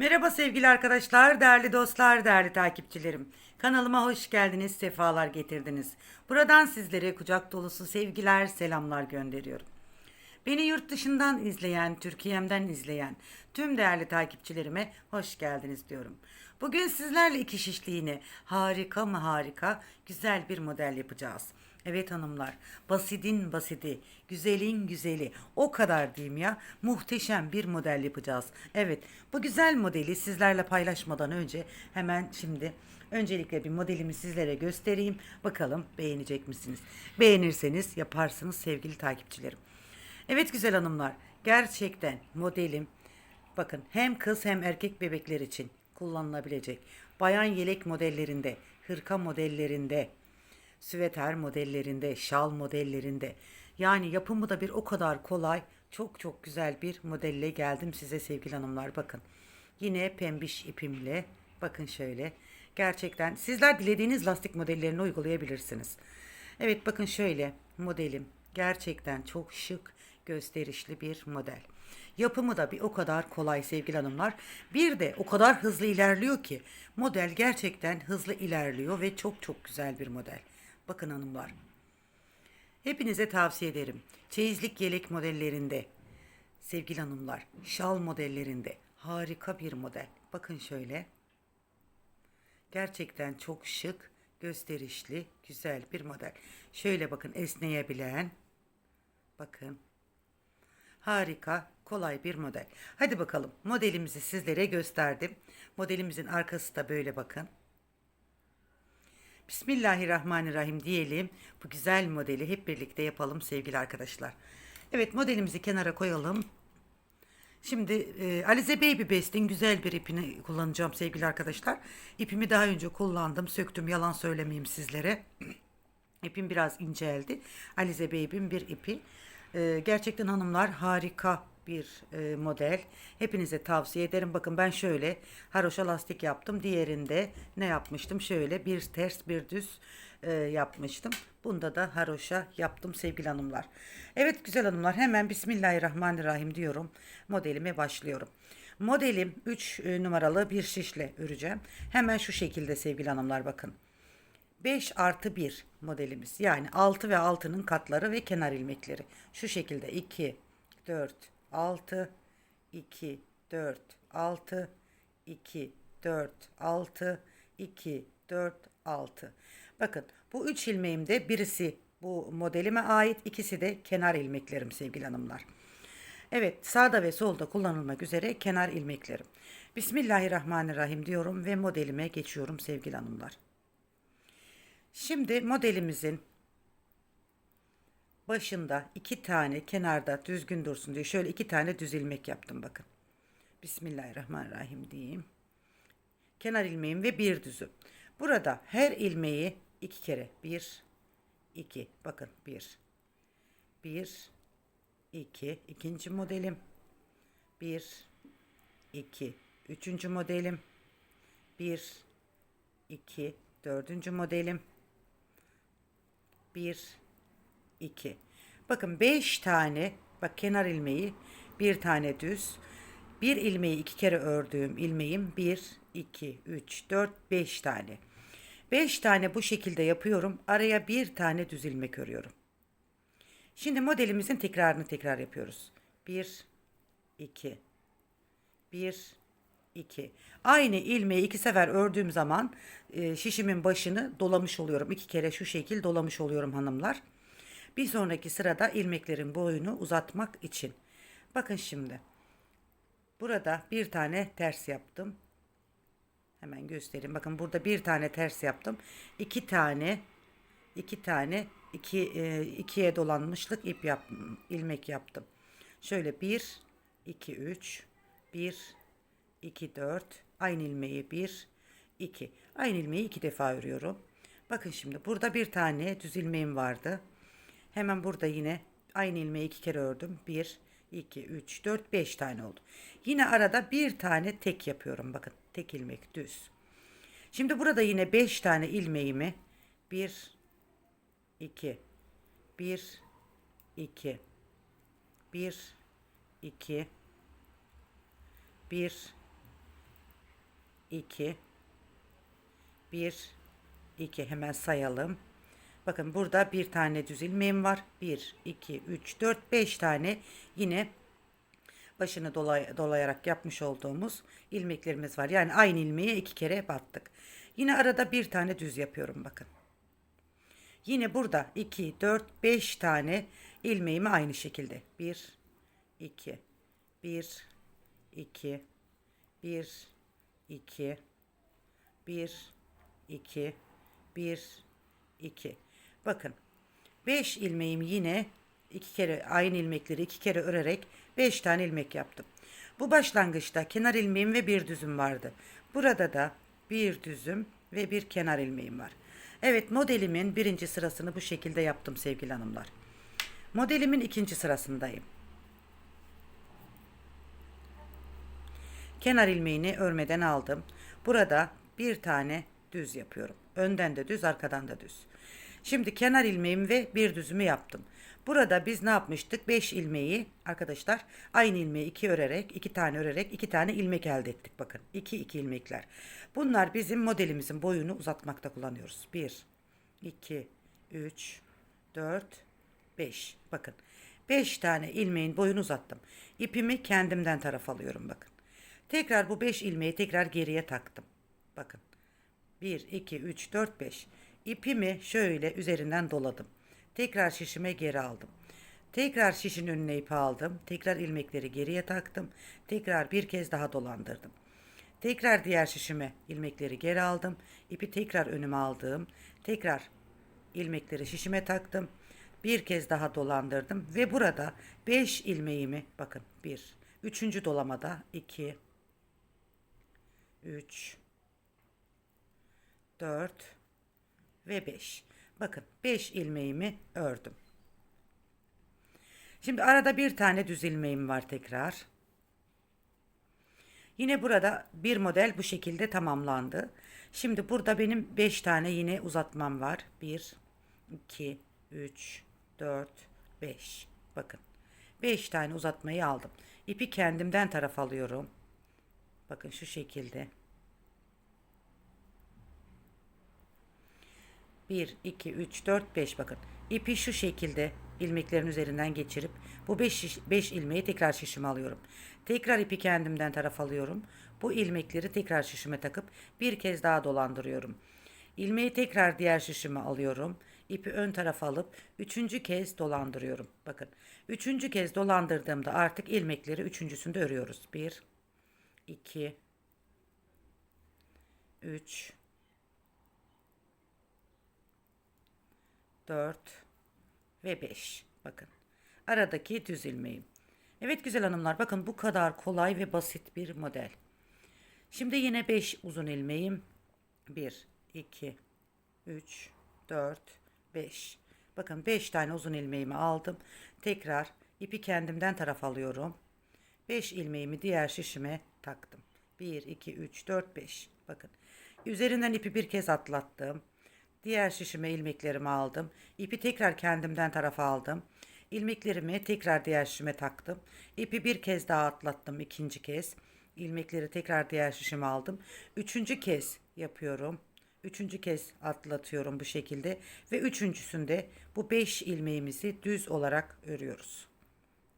Merhaba sevgili arkadaşlar, değerli dostlar, değerli takipçilerim. Kanalıma hoş geldiniz, sefalar getirdiniz. Buradan sizlere kucak dolusu sevgiler, selamlar gönderiyorum. Beni yurt dışından izleyen, Türkiye'mden izleyen tüm değerli takipçilerime hoş geldiniz diyorum. Bugün sizlerle iki şişliğine harika mı harika güzel bir model yapacağız. Evet hanımlar, basidin basidi, güzelin güzeli, o kadar diyeyim ya, muhteşem bir model yapacağız. Evet, bu güzel modeli sizlerle paylaşmadan önce hemen şimdi öncelikle bir modelimi sizlere göstereyim. Bakalım beğenecek misiniz? Beğenirseniz yaparsınız sevgili takipçilerim. Evet güzel hanımlar, gerçekten modelim bakın hem kız hem erkek bebekler için kullanılabilecek bayan yelek modellerinde, hırka modellerinde, süveter modellerinde, şal modellerinde. Yani yapımı da bir o kadar kolay, çok çok güzel bir modelle geldim size sevgili hanımlar. Bakın yine pembiş ipimle bakın şöyle. Gerçekten sizler dilediğiniz lastik modellerini uygulayabilirsiniz. Evet bakın şöyle modelim gerçekten çok şık gösterişli bir model. Yapımı da bir o kadar kolay sevgili hanımlar. Bir de o kadar hızlı ilerliyor ki model gerçekten hızlı ilerliyor ve çok çok güzel bir model. Bakın hanımlar. Hepinize tavsiye ederim. Çeyizlik yelek modellerinde, sevgili hanımlar, şal modellerinde harika bir model. Bakın şöyle. Gerçekten çok şık, gösterişli, güzel bir model. Şöyle bakın esneyebilen. Bakın. Harika, kolay bir model. Hadi bakalım modelimizi sizlere gösterdim. Modelimizin arkası da böyle bakın. Bismillahirrahmanirrahim diyelim. Bu güzel modeli hep birlikte yapalım sevgili arkadaşlar. Evet modelimizi kenara koyalım. Şimdi e, Alize Baby Best'in güzel bir ipini kullanacağım sevgili arkadaşlar. İpimi daha önce kullandım. Söktüm yalan söylemeyeyim sizlere. İpim biraz inceldi. Alize Baby'in bir ipi. E, gerçekten hanımlar harika bir e, model. Hepinize tavsiye ederim. Bakın ben şöyle haroşa lastik yaptım. Diğerinde ne yapmıştım? Şöyle bir ters bir düz e, yapmıştım. Bunda da haroşa yaptım sevgili hanımlar. Evet güzel hanımlar hemen Bismillahirrahmanirrahim diyorum. Modelime başlıyorum. Modelim 3 numaralı bir şişle öreceğim. Hemen şu şekilde sevgili hanımlar bakın. 5 artı 1 modelimiz. Yani 6 ve 6'nın katları ve kenar ilmekleri. Şu şekilde 2, 4, 6, 2, 4, 6, 2, 4, 6, 2, 4, 6. Bakın bu üç ilmeğimde birisi bu modelime ait, ikisi de kenar ilmeklerim sevgili hanımlar. Evet sağda ve solda kullanılmak üzere kenar ilmeklerim. Bismillahirrahmanirrahim diyorum ve modelime geçiyorum sevgili hanımlar. Şimdi modelimizin başında iki tane kenarda düzgün dursun diye şöyle iki tane düz ilmek yaptım bakın. Bismillahirrahmanirrahim diyeyim. Kenar ilmeğim ve bir düzü. Burada her ilmeği iki kere bir, iki bakın bir, bir, iki ikinci modelim, bir, iki üçüncü modelim, bir, iki dördüncü modelim, bir, 2. Bakın 5 tane bak kenar ilmeği bir tane düz. Bir ilmeği iki kere ördüğüm ilmeğim 1, 2, 3, 4, 5 tane. 5 tane bu şekilde yapıyorum. Araya bir tane düz ilmek örüyorum. Şimdi modelimizin tekrarını tekrar yapıyoruz. 1, 2, 1, 2. Aynı ilmeği iki sefer ördüğüm zaman e, şişimin başını dolamış oluyorum. İki kere şu şekil dolamış oluyorum hanımlar. Bir sonraki sırada ilmeklerin boyunu uzatmak için. Bakın şimdi. Burada bir tane ters yaptım. Hemen göstereyim. Bakın burada bir tane ters yaptım. İki tane iki tane iki e, ikiye dolanmışlık ip yap, ilmek yaptım. Şöyle bir, iki, üç, bir, iki, dört. Aynı ilmeği bir, iki. Aynı ilmeği iki defa örüyorum. Bakın şimdi burada bir tane düz ilmeğim vardı. Hemen burada yine aynı ilmeği iki kere ördüm. 1, 2, 3, 4, 5 tane oldu. Yine arada bir tane tek yapıyorum. Bakın tek ilmek düz. Şimdi burada yine 5 tane ilmeğimi 1, 2, 1, 2, 1, 2, 1, 2 1 2 hemen sayalım. Bakın burada bir tane düz ilmeğim var. 1 2 3 4 5 tane yine başını dolay, dolayarak yapmış olduğumuz ilmeklerimiz var. Yani aynı ilmeğe iki kere battık. Yine arada bir tane düz yapıyorum bakın. Yine burada 2, 4, 5 tane ilmeğimi aynı şekilde. 1, 2, 1, 2, 1, 2, 1, 2, 1, 2. Bakın 5 ilmeğimi yine iki kere aynı ilmekleri iki kere örerek 5 tane ilmek yaptım. Bu başlangıçta kenar ilmeğim ve bir düzüm vardı. Burada da bir düzüm ve bir kenar ilmeğim var. Evet modelimin birinci sırasını bu şekilde yaptım sevgili hanımlar. Modelimin ikinci sırasındayım. Kenar ilmeğini örmeden aldım. Burada bir tane düz yapıyorum. Önden de düz, arkadan da düz. Şimdi kenar ilmeğim ve bir düzümü yaptım. Burada biz ne yapmıştık? 5 ilmeği arkadaşlar aynı ilmeği 2 örerek, 2 tane örerek 2 tane ilmek elde ettik. Bakın 2 2 ilmekler. Bunlar bizim modelimizin boyunu uzatmakta kullanıyoruz. 1 2 3 4 5. Bakın 5 tane ilmeğin boyunu uzattım. İpimi kendimden taraf alıyorum bakın. Tekrar bu 5 ilmeği tekrar geriye taktım. Bakın. 1 2 3 4 5. İpimi şöyle üzerinden doladım. Tekrar şişime geri aldım. Tekrar şişin önüne ipi aldım. Tekrar ilmekleri geriye taktım. Tekrar bir kez daha dolandırdım. Tekrar diğer şişime ilmekleri geri aldım. İpi tekrar önüme aldım. Tekrar ilmekleri şişime taktım. Bir kez daha dolandırdım ve burada 5 ilmeğimi bakın 1 üçüncü dolamada 2 3 4 ve 5. Bakın 5 ilmeğimi ördüm. Şimdi arada bir tane düz ilmeğim var tekrar. Yine burada bir model bu şekilde tamamlandı. Şimdi burada benim 5 tane yine uzatmam var. 1, 2, 3, 4, 5. Bakın 5 tane uzatmayı aldım. İpi kendimden taraf alıyorum. Bakın şu şekilde. 1, 2, 3, 4, 5 bakın. İpi şu şekilde ilmeklerin üzerinden geçirip bu 5 5 ilmeği tekrar şişime alıyorum. Tekrar ipi kendimden taraf alıyorum. Bu ilmekleri tekrar şişime takıp bir kez daha dolandırıyorum. İlmeği tekrar diğer şişime alıyorum. İpi ön tarafa alıp üçüncü kez dolandırıyorum. Bakın üçüncü kez dolandırdığımda artık ilmekleri üçüncüsünde örüyoruz. 1, 2, 3, 4 ve 5. Bakın. Aradaki düz ilmeğim. Evet güzel hanımlar bakın bu kadar kolay ve basit bir model. Şimdi yine 5 uzun ilmeğim. 1, 2, 3, 4, 5. Bakın 5 tane uzun ilmeğimi aldım. Tekrar ipi kendimden taraf alıyorum. 5 ilmeğimi diğer şişime taktım. 1, 2, 3, 4, 5. Bakın. Üzerinden ipi bir kez atlattım. Diğer şişime ilmeklerimi aldım. İpi tekrar kendimden tarafa aldım. İlmeklerimi tekrar diğer şişime taktım. İpi bir kez daha atlattım ikinci kez. İlmekleri tekrar diğer şişime aldım. Üçüncü kez yapıyorum. Üçüncü kez atlatıyorum bu şekilde. Ve üçüncüsünde bu beş ilmeğimizi düz olarak örüyoruz.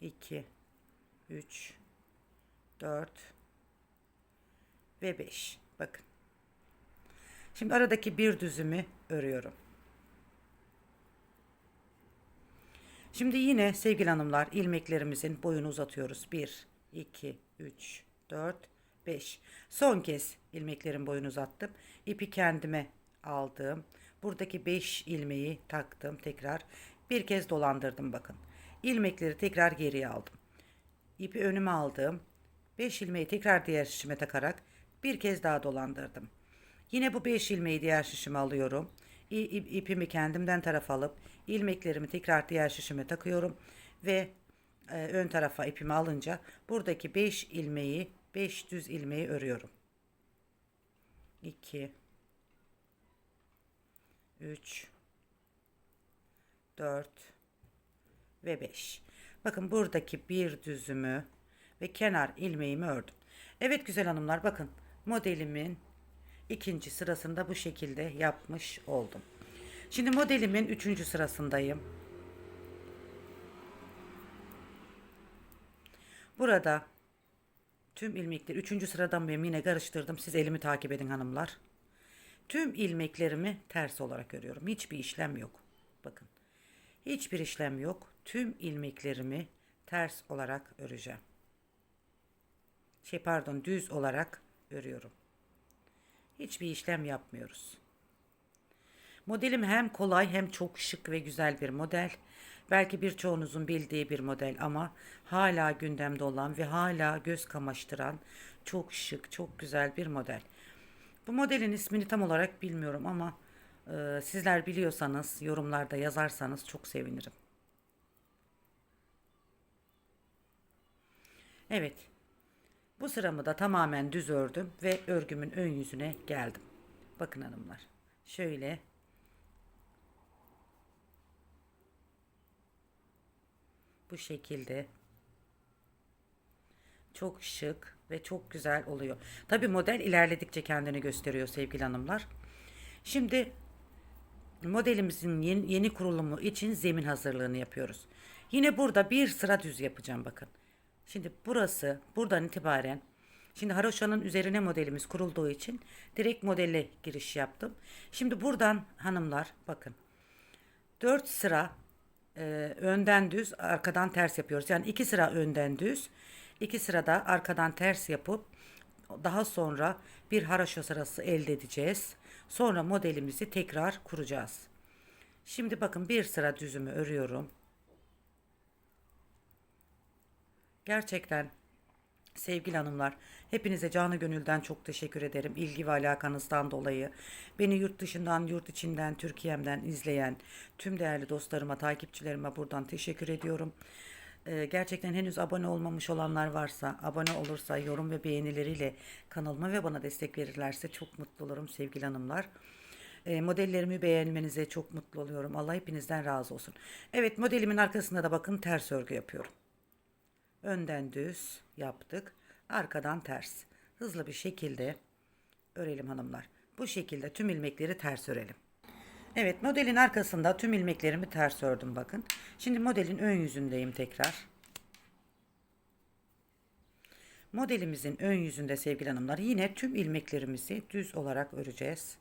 2, 3, 4 ve 5. Bakın. Şimdi aradaki bir düzümü örüyorum. Şimdi yine sevgili hanımlar ilmeklerimizin boyunu uzatıyoruz. 1, 2, 3, 4, 5. Son kez ilmeklerin boyunu uzattım. İpi kendime aldım. Buradaki 5 ilmeği taktım tekrar. Bir kez dolandırdım bakın. İlmekleri tekrar geriye aldım. İpi önüme aldım. 5 ilmeği tekrar diğer şişime takarak bir kez daha dolandırdım. Yine bu 5 ilmeği diğer şişime alıyorum. İpimi kendimden taraf alıp ilmeklerimi tekrar diğer şişime takıyorum ve e, ön tarafa ipimi alınca buradaki 5 ilmeği 5 düz ilmeği örüyorum. 2 3 4 ve 5. Bakın buradaki bir düzümü ve kenar ilmeğimi ördüm. Evet güzel hanımlar bakın modelimin ikinci sırasında bu şekilde yapmış oldum. Şimdi modelimin üçüncü sırasındayım. Burada tüm ilmekleri üçüncü sıradan benim yine karıştırdım. Siz elimi takip edin hanımlar. Tüm ilmeklerimi ters olarak örüyorum. Hiçbir işlem yok. Bakın. Hiçbir işlem yok. Tüm ilmeklerimi ters olarak öreceğim. Şey pardon düz olarak örüyorum. Hiçbir işlem yapmıyoruz. Modelim hem kolay hem çok şık ve güzel bir model. Belki birçoğunuzun bildiği bir model ama hala gündemde olan ve hala göz kamaştıran çok şık, çok güzel bir model. Bu modelin ismini tam olarak bilmiyorum ama e, sizler biliyorsanız yorumlarda yazarsanız çok sevinirim. Evet. Bu sıramı da tamamen düz ördüm ve örgümün ön yüzüne geldim. Bakın hanımlar. Şöyle bu şekilde çok şık ve çok güzel oluyor. Tabi model ilerledikçe kendini gösteriyor sevgili hanımlar. Şimdi modelimizin yeni, yeni kurulumu için zemin hazırlığını yapıyoruz. Yine burada bir sıra düz yapacağım bakın. Şimdi burası buradan itibaren şimdi haroşanın üzerine modelimiz kurulduğu için direkt modelle giriş yaptım. Şimdi buradan hanımlar bakın 4 sıra e, önden düz arkadan ters yapıyoruz. Yani 2 sıra önden düz 2 sırada arkadan ters yapıp daha sonra bir haroşa sırası elde edeceğiz. Sonra modelimizi tekrar kuracağız. Şimdi bakın bir sıra düzümü örüyorum. Gerçekten sevgili hanımlar hepinize canı gönülden çok teşekkür ederim. İlgi ve alakanızdan dolayı beni yurt dışından, yurt içinden, Türkiye'mden izleyen tüm değerli dostlarıma, takipçilerime buradan teşekkür ediyorum. Ee, gerçekten henüz abone olmamış olanlar varsa, abone olursa, yorum ve beğenileriyle kanalıma ve bana destek verirlerse çok mutlu olurum sevgili hanımlar. E, modellerimi beğenmenize çok mutlu oluyorum. Allah hepinizden razı olsun. Evet modelimin arkasında da bakın ters örgü yapıyorum. Önden düz yaptık. Arkadan ters. Hızlı bir şekilde örelim hanımlar. Bu şekilde tüm ilmekleri ters örelim. Evet modelin arkasında tüm ilmeklerimi ters ördüm bakın. Şimdi modelin ön yüzündeyim tekrar. Modelimizin ön yüzünde sevgili hanımlar yine tüm ilmeklerimizi düz olarak öreceğiz.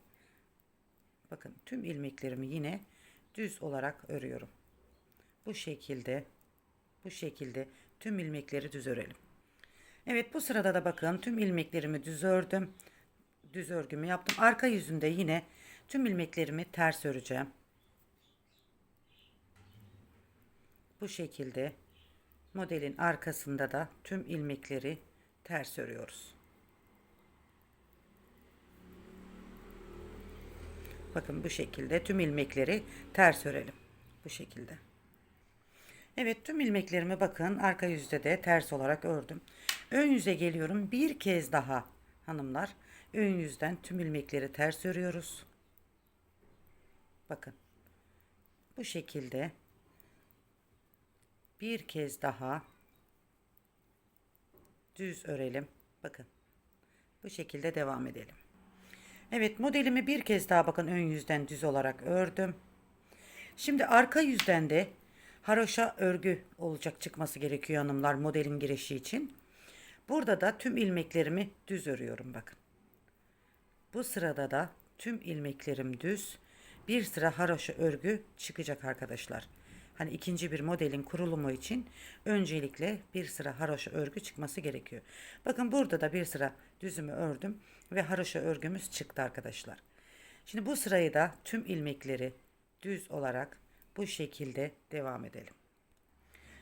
Bakın tüm ilmeklerimi yine düz olarak örüyorum. Bu şekilde bu şekilde tüm ilmekleri düz örelim. Evet bu sırada da bakın tüm ilmeklerimi düz ördüm. Düz örgümü yaptım. Arka yüzünde yine tüm ilmeklerimi ters öreceğim. Bu şekilde modelin arkasında da tüm ilmekleri ters örüyoruz. Bakın bu şekilde tüm ilmekleri ters örelim. Bu şekilde. Evet tüm ilmeklerimi bakın arka yüzde de ters olarak ördüm. Ön yüze geliyorum. Bir kez daha hanımlar ön yüzden tüm ilmekleri ters örüyoruz. Bakın. Bu şekilde bir kez daha düz örelim. Bakın. Bu şekilde devam edelim. Evet modelimi bir kez daha bakın ön yüzden düz olarak ördüm. Şimdi arka yüzden de haroşa örgü olacak çıkması gerekiyor hanımlar modelin girişi için. Burada da tüm ilmeklerimi düz örüyorum bakın. Bu sırada da tüm ilmeklerim düz. Bir sıra haroşa örgü çıkacak arkadaşlar. Hani ikinci bir modelin kurulumu için öncelikle bir sıra haroşa örgü çıkması gerekiyor. Bakın burada da bir sıra düzümü ördüm ve haroşa örgümüz çıktı arkadaşlar. Şimdi bu sırayı da tüm ilmekleri düz olarak bu şekilde devam edelim.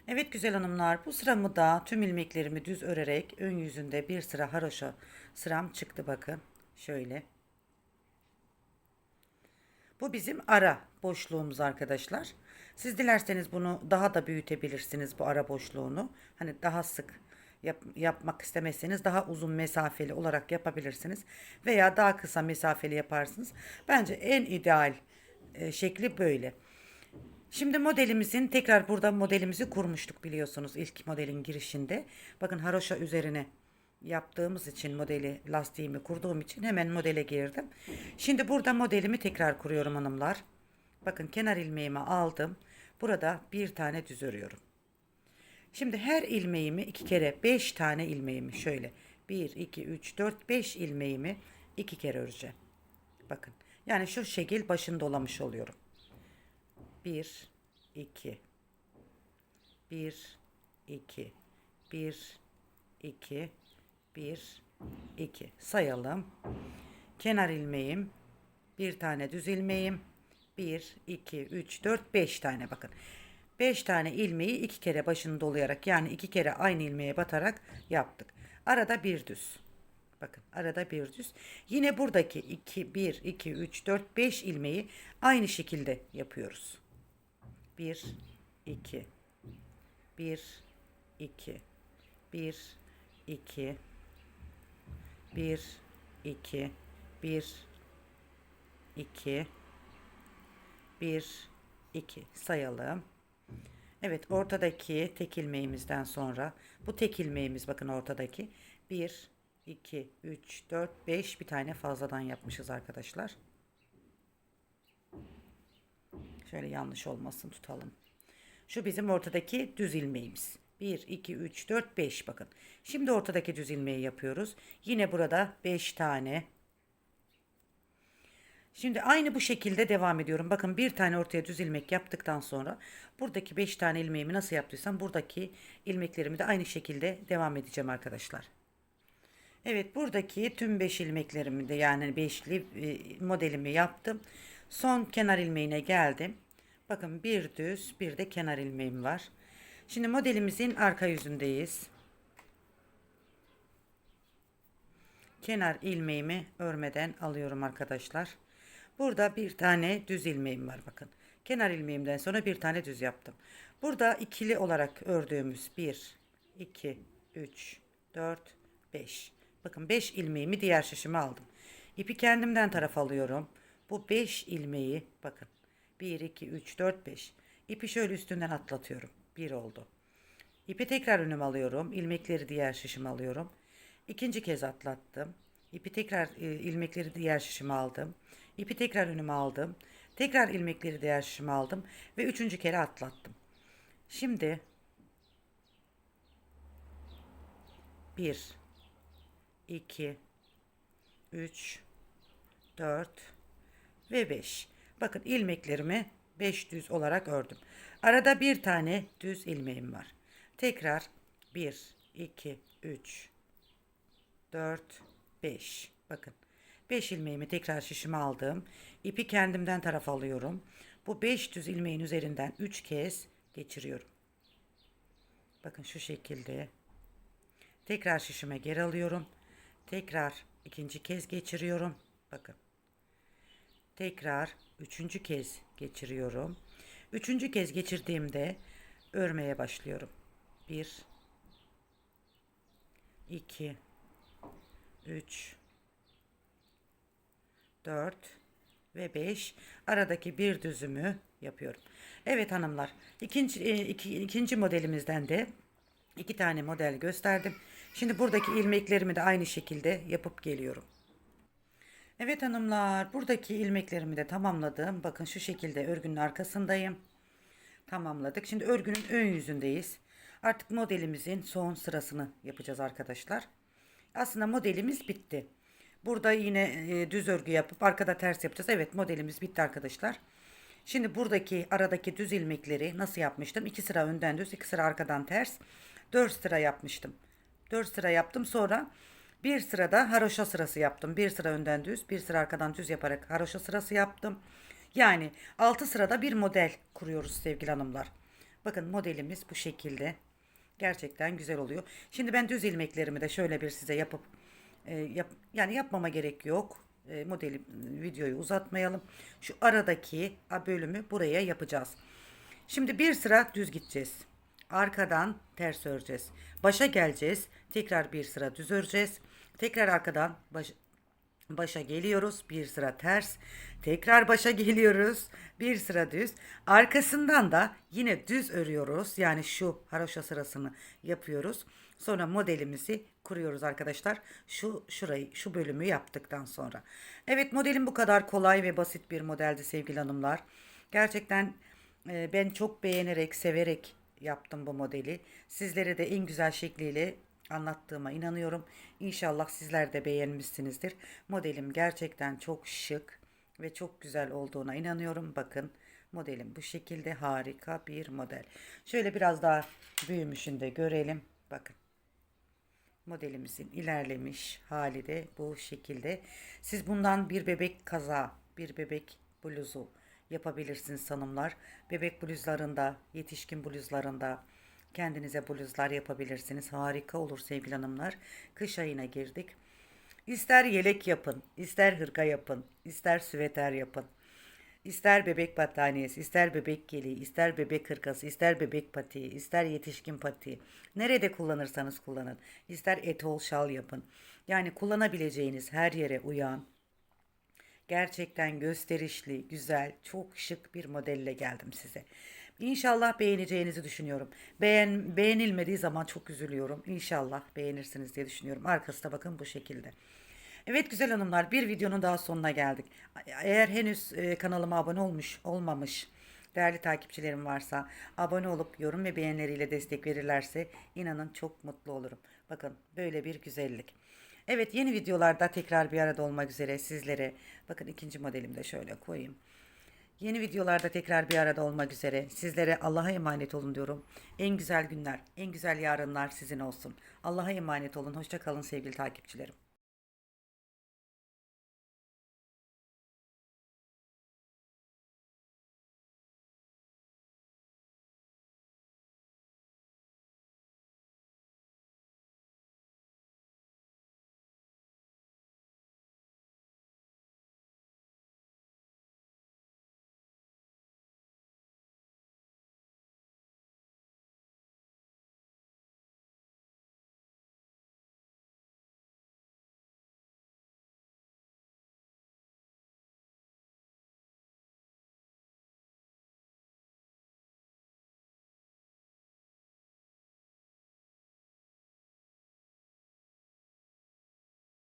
Evet güzel hanımlar bu sıramı da tüm ilmeklerimi düz örerek ön yüzünde bir sıra haroşa sıram çıktı bakın. Şöyle. Bu bizim ara boşluğumuz arkadaşlar. Siz dilerseniz bunu daha da büyütebilirsiniz bu ara boşluğunu. Hani daha sık yap, yapmak istemezseniz daha uzun mesafeli olarak yapabilirsiniz. Veya daha kısa mesafeli yaparsınız. Bence en ideal e, şekli böyle. Şimdi modelimizin tekrar burada modelimizi kurmuştuk biliyorsunuz ilk modelin girişinde. Bakın haroşa üzerine yaptığımız için modeli lastiğimi kurduğum için hemen modele girdim. Şimdi burada modelimi tekrar kuruyorum hanımlar. Bakın kenar ilmeğimi aldım. Burada bir tane düz örüyorum. Şimdi her ilmeğimi iki kere beş tane ilmeğimi şöyle bir iki üç dört beş ilmeğimi iki kere öreceğim. Bakın yani şu şekil başını dolamış oluyorum. Bir iki bir iki bir iki bir iki sayalım. Kenar ilmeğim bir tane düz ilmeğim 1, 2, 3, 4, 5 tane bakın. 5 tane ilmeği iki kere başını dolayarak yani iki kere aynı ilmeğe batarak yaptık. Arada bir düz. Bakın arada bir düz. Yine buradaki 2, 1, 2, 3, 4, 5 ilmeği aynı şekilde yapıyoruz. 1, 2, 1, 2, 1, 2, 1, 2, 1, 2, 1, 2 sayalım. Evet ortadaki tek ilmeğimizden sonra bu tek ilmeğimiz bakın ortadaki. 1, 2, 3, 4, 5 bir tane fazladan yapmışız arkadaşlar. Şöyle yanlış olmasın tutalım. Şu bizim ortadaki düz ilmeğimiz. 1, 2, 3, 4, 5 bakın. Şimdi ortadaki düz ilmeği yapıyoruz. Yine burada 5 tane Şimdi aynı bu şekilde devam ediyorum. Bakın bir tane ortaya düz ilmek yaptıktan sonra buradaki 5 tane ilmeğimi nasıl yaptıysam buradaki ilmeklerimi de aynı şekilde devam edeceğim arkadaşlar. Evet buradaki tüm 5 ilmeklerimi de yani beşli e, modelimi yaptım. Son kenar ilmeğine geldim. Bakın bir düz bir de kenar ilmeğim var. Şimdi modelimizin arka yüzündeyiz. Kenar ilmeğimi örmeden alıyorum arkadaşlar. Burada bir tane düz ilmeğim var bakın. Kenar ilmeğimden sonra bir tane düz yaptım. Burada ikili olarak ördüğümüz 1, 2, 3, 4, 5. Bakın 5 ilmeğimi diğer şişime aldım. İpi kendimden taraf alıyorum. Bu 5 ilmeği bakın. 1, 2, 3, 4, 5. İpi şöyle üstünden atlatıyorum. 1 oldu. İpi tekrar önüme alıyorum. İlmekleri diğer şişime alıyorum. İkinci kez atlattım. İpi tekrar e, ilmekleri diğer şişime aldım. İpi tekrar önüme aldım. Tekrar ilmekleri diğer şişime aldım ve üçüncü kere atlattım. Şimdi bir, iki, üç, dört ve beş. Bakın ilmeklerimi beş düz olarak ördüm. Arada bir tane düz ilmeğim var. Tekrar bir, iki, üç, dört, beş. Bakın 5 ilmeğimi tekrar şişime aldım. İpi kendimden taraf alıyorum. Bu 5 düz ilmeğin üzerinden 3 kez geçiriyorum. Bakın şu şekilde. Tekrar şişime geri alıyorum. Tekrar ikinci kez geçiriyorum. Bakın. Tekrar üçüncü kez geçiriyorum. Üçüncü kez geçirdiğimde örmeye başlıyorum. Bir, iki, üç, 4 ve 5 aradaki bir düzümü yapıyorum. Evet hanımlar ikinci, e, iki, ikinci modelimizden de iki tane model gösterdim. Şimdi buradaki ilmeklerimi de aynı şekilde yapıp geliyorum. Evet hanımlar buradaki ilmeklerimi de tamamladım. Bakın şu şekilde örgünün arkasındayım. Tamamladık. Şimdi örgünün ön yüzündeyiz. Artık modelimizin son sırasını yapacağız arkadaşlar. Aslında modelimiz bitti. Burada yine e, düz örgü yapıp arkada ters yapacağız. Evet modelimiz bitti arkadaşlar. Şimdi buradaki aradaki düz ilmekleri nasıl yapmıştım? 2 sıra önden düz, 2 sıra arkadan ters. 4 sıra yapmıştım. 4 sıra yaptım. Sonra bir sırada haroşa sırası yaptım. Bir sıra önden düz, bir sıra arkadan düz yaparak haroşa sırası yaptım. Yani 6 sırada bir model kuruyoruz sevgili hanımlar. Bakın modelimiz bu şekilde. Gerçekten güzel oluyor. Şimdi ben düz ilmeklerimi de şöyle bir size yapıp e, yap, yani yapmama gerek yok. E, modeli videoyu uzatmayalım. Şu aradaki bölümü buraya yapacağız. Şimdi bir sıra düz gideceğiz. Arkadan ters öreceğiz. Başa geleceğiz. Tekrar bir sıra düz öreceğiz. Tekrar arkadan baş, başa geliyoruz. Bir sıra ters. Tekrar başa geliyoruz. Bir sıra düz. Arkasından da yine düz örüyoruz. Yani şu haroşa sırasını yapıyoruz. Sonra modelimizi kuruyoruz arkadaşlar. Şu şurayı şu bölümü yaptıktan sonra. Evet modelim bu kadar kolay ve basit bir modeldi sevgili hanımlar. Gerçekten e, ben çok beğenerek, severek yaptım bu modeli. Sizlere de en güzel şekliyle anlattığıma inanıyorum. İnşallah sizler de beğenmişsinizdir. Modelim gerçekten çok şık ve çok güzel olduğuna inanıyorum. Bakın modelim bu şekilde harika bir model. Şöyle biraz daha büyümüşünü de görelim. Bakın. Modelimizin ilerlemiş hali de bu şekilde. Siz bundan bir bebek kaza, bir bebek bluzu yapabilirsiniz hanımlar. Bebek bluzlarında, yetişkin bluzlarında kendinize bluzlar yapabilirsiniz. Harika olur sevgili hanımlar. Kış ayına girdik. İster yelek yapın, ister hırka yapın, ister süveter yapın. İster bebek battaniyesi, ister bebek yeleği, ister bebek hırkası, ister bebek patiği, ister yetişkin patiği. Nerede kullanırsanız kullanın. İster etol şal yapın. Yani kullanabileceğiniz her yere uyan, gerçekten gösterişli, güzel, çok şık bir modelle geldim size. İnşallah beğeneceğinizi düşünüyorum. Beğen, beğenilmediği zaman çok üzülüyorum. İnşallah beğenirsiniz diye düşünüyorum. Arkası da bakın bu şekilde. Evet güzel hanımlar bir videonun daha sonuna geldik. Eğer henüz e, kanalıma abone olmuş olmamış değerli takipçilerim varsa abone olup yorum ve beğenileriyle destek verirlerse inanın çok mutlu olurum. Bakın böyle bir güzellik. Evet yeni videolarda tekrar bir arada olmak üzere sizlere bakın ikinci modelimi de şöyle koyayım. Yeni videolarda tekrar bir arada olmak üzere sizlere Allah'a emanet olun diyorum. En güzel günler, en güzel yarınlar sizin olsun. Allah'a emanet olun. Hoşça kalın sevgili takipçilerim.